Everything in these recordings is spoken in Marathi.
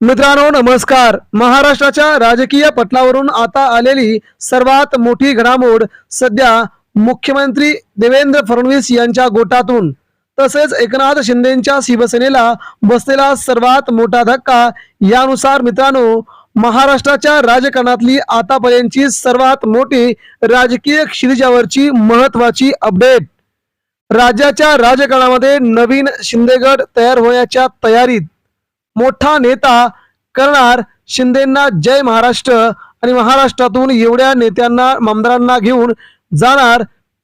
मित्रांनो नमस्कार. महाराष्ट्राच्या राजकीय पटलावरून आता आलेली सर्वात मोठी घडामोड सध्या मुख्यमंत्री देवेंद्र फडणवीस यांच्या गोटातून. तसेच एकनाथ शिंदेच्या शिवसेनेला बसलेला सर्वात मोठा धक्का यानुसार मित्रांनो महाराष्ट्राच्या राजकारणातली आतापर्यंतची सर्वात मोठी राजकीय क्षितिजावरची महत्वाची अपडेट. राज्याच्या राजकारणामध्ये नवीन शिंदेगड तयार होण्याच्या तयारीत मोठा नेता करणार. शिंदेना जय महाराष्ट्र आणि महाराष्ट्रातून एवढ्या नेत्यांना आमदारांना घेऊन जाणार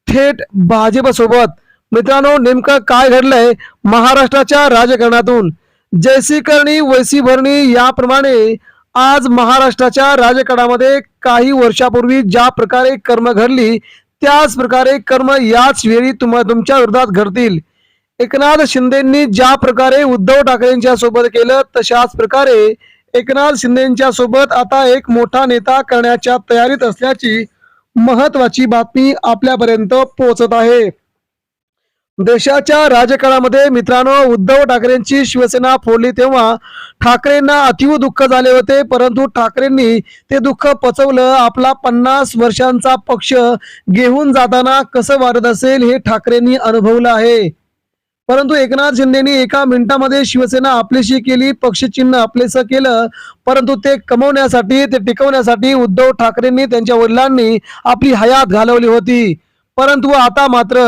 थेट भाजपसोबत. मित्रांनो नेमकं काय घडलंय? महाराष्ट्राच्या राजकारणातून. जैसी करणी वैसी भरणी याप्रमाणे आज महाराष्ट्राच्या राजकारणामध्ये काही वर्षापूर्वी ज्या प्रकारे कर्म घडली त्याच प्रकारे कर्म याच वेळी तुम्हा तुमच्या विरोधात घडतील. एकनाथ शिंदेंनी ज्या प्रकारे उद्धव ठाकरेंच्या सोबत केलं तशाच प्रकारे एकनाथ शिंदेच्या सोबत आता एक मोठा नेता करण्याच्या तयारीत असल्याची महत्वाची बातमी आपल्यापर्यंत पोहोचत आहे. देशाच्या राजकारणामध्ये मित्रांनो उद्धव ठाकरेंची शिवसेना फोडली तेव्हा ठाकरेंना अतीव दुःख झाले होते परंतु ठाकरेंनी ते दुःख पचवलं. आपला पन्नास वर्षांचा पक्ष घेऊन जाताना कसं वाढत असेल हे ठाकरेंनी अनुभवलं आहे. परंतु एकनाथ शिंदेनी एका मिनिटामध्ये शिवसेना आपलीशी केली पक्षचिन्ह आपलेसं केलं परंतु ते कमवण्यासाठी ते टिकवण्यासाठी उद्धव ठाकरेंनी त्यांच्या वडिलांनी आपली हयात घालवली होती. परंतु आता मात्र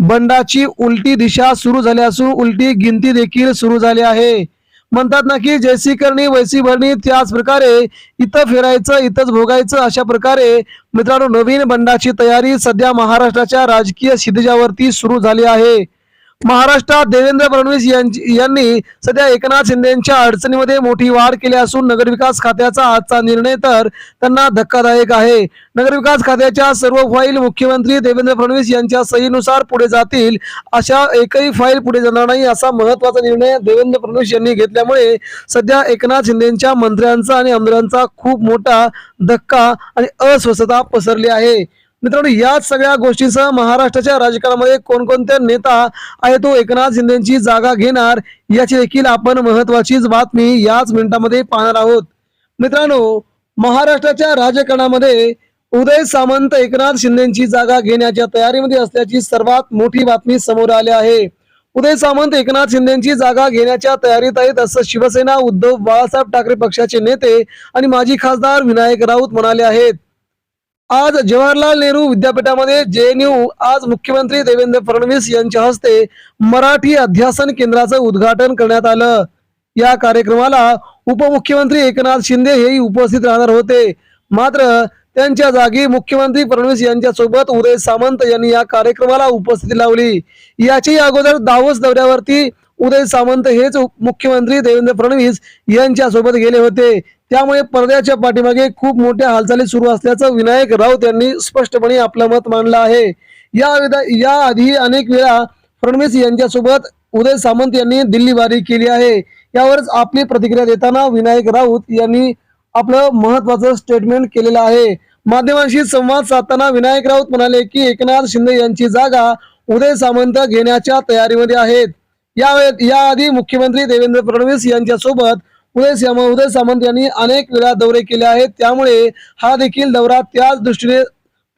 बंडाची उलटी दिशा सुरू झाली असून उलटी गिनती देखील सुरू झाली आहे. म्हणतात ना की जैसी करणी वैसी भरणी त्याच प्रकारे इथं फिरायचं इथंच भोगायचं अशा प्रकारे मित्रांनो नवीन बंडाची तयारी सध्या महाराष्ट्राच्या राजकीय शिदिजावरती सुरू झाली आहे. महाराष्ट्रात देवेंद्र फडणवीस यांची यांनी सध्या एकनाथ शिंदेच्या अडचणीमध्ये मोठी वाढ केली असून नगरविकास खात्याचा आजचा निर्णय तर त्यांना धक्कादायक आहे. नगरविकास खात्याच्या सर्व फाईल मुख्यमंत्री देवेंद्र फडणवीस यांच्या सहीनुसार पुढे जातील. अशा एकही फाईल पुढे जाणार नाही असा महत्त्वाचा निर्णय देवेंद्र फडणवीस यांनी घेतल्यामुळे सध्या एकनाथ शिंदेच्या मंत्र्यांचा आणि आमदारांचा खूप मोठा धक्का आणि अस्वस्थता पसरली आहे. मित्रांनो याच सगळ्या गोष्टीसह महाराष्ट्राच्या राजकारणामध्ये कोणकोणत्या नेता आहे तो एकनाथ शिंदेची जागा घेणार याची देखील आपण महत्वाचीच बातमी याच मिनिटामध्ये पाहणार आहोत. मित्रांनो महाराष्ट्राच्या राजकारणामध्ये उदय सामंत एकनाथ शिंदेची जागा घेण्याच्या तयारीमध्ये असल्याची सर्वात मोठी बातमी समोर आली आहे. उदय सामंत एकनाथ शिंदेची जागा घेण्याच्या तयारीत आहेत असं शिवसेना उद्धव बाळासाहेब ठाकरे पक्षाचे नेते आणि माजी खासदार विनायक राऊत म्हणाले आहेत. आज जवाहरलाल नेहरू विद्यापीठामध्ये जेएनयू आज मुख्यमंत्री देवेंद्र फडणवीस यांच्या हस्ते मराठी अध्यासन केंद्राचं उद्घाटन करण्यात आलं. या कार्यक्रमाला उपमुख्यमंत्री एकनाथ शिंदे हेही उपस्थित राहणार होते. मात्र त्यांच्या जागी मुख्यमंत्री फडणवीस यांच्या सोबत उदय सामंत यांनी या कार्यक्रमाला उपस्थिती लावली. याची अगोदर दावोस दौऱ्यावरती उदय सामंत हेच मुख्यमंत्री देवेंद्र फडणवीस यांच्या सोबत गेले होते. त्यामुळे पडद्याच्या पाठीमागे खूप मोठ्या हालचाली सुरू असल्याचं विनायक राऊत यांनी स्पष्टपणे आपलं मत मांडलं आहे. या याआधी या आधी अनेक वेळा फडणवीस यांच्यासोबत उदय सामंत यांनी दिल्लीबारी केली आहे. यावरच आपली प्रतिक्रिया देताना विनायक राऊत यांनी आपलं महत्वाचं स्टेटमेंट केलेलं आहे. माध्यमांशी संवाद साधताना विनायक राऊत म्हणाले की एकनाथ शिंदे यांची जागा उदय सामंत घेण्याच्या तयारीमध्ये आहेत. या याआधी मुख्यमंत्री देवेंद्र फडणवीस यांच्यासोबत उदय उदय सामंत यांनी अनेक वेळा दौरे केले आहेत. त्यामुळे हा देखील दौरा त्याच दृष्टीने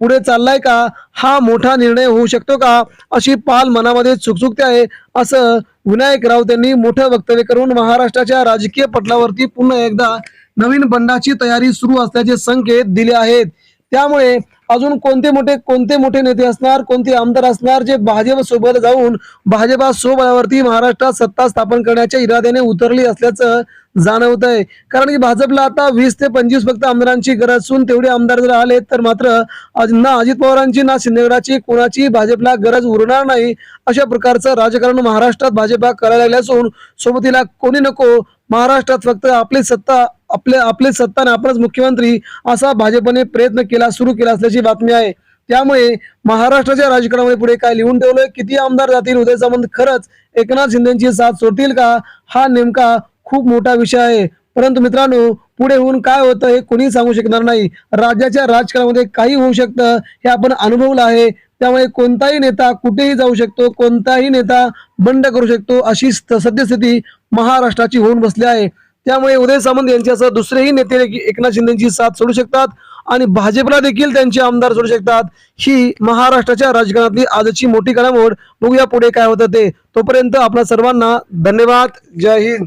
पुढे चाललाय का? हा मोठा निर्णय होऊ शकतो का? अशी पाल मनामध्ये चुकचुकते आहे असं विनायक राऊत यांनी मोठं वक्तव्य करून महाराष्ट्राच्या राजकीय पटलावरती पुन्हा एकदा नवीन बंडाची तयारी सुरू असल्याचे संकेत दिले आहेत. त्यामुळे अजून कोणते मोठे कोणते मोठे नेते असणार कोणते आमदार असणार जे भाजप सोबत जाऊन भाजपा सोबळावरती महाराष्ट्रात सत्ता स्थापन करण्याच्या इराद्याने उतरली असल्याचं जाणवत आहे कारण की भाजपला आता वीस ते पंचवीस फक्त आमदारांची गरज असून तेवढे आमदार जर आले तर मात्र ना अजित पवारांची ना शिंदेगडाची कोणाची भाजपला गरज उरणार नाही अशा प्रकारचं राजकारण महाराष्ट्रात भाजपा करायला लागले असून सोबतीला कोणी नको महाराष्ट्रात फक्त आपली सत्ता आपले आपली सत्ता आणि आपणच मुख्यमंत्री असा भाजपने प्रयत्न केला सुरू केला असल्याची बातमी आहे. त्यामुळे महाराष्ट्राच्या राजकारणामध्ये पुढे काय लिहून ठेवलंय? किती आमदार जातील? उदय सामंत खरंच एकनाथ शिंदेची साथ सोडतील का? हा नेमका खूप मोठा विषय आहे. परंतु मित्रांनो पुढे होऊन काय होतं हे कोणी सांगू शकणार नाही. राज्याच्या राजकारणामध्ये काही होऊ शकतं हे आपण अनुभवलं आहे. त्यामुळे कोणताही नेता कुठेही जाऊ शकतो कोणताही नेता बंड करू शकतो अशी सद्यस्थिती महाराष्ट्राची होऊन बसली आहे. त्यामुळे उदय सामंत यांच्यासह दुसरेही नेते एकनाथ शिंदेची साथ सोडू शकतात आणि भाजपला देखील त्यांचे आमदार सोडू शकतात. ही महाराष्ट्राच्या राजकारणातली आजची मोठी घडामोड. बघूया पुढे काय होतं ते. तोपर्यंत आपल्या सर्वांना धन्यवाद. जय हिंद.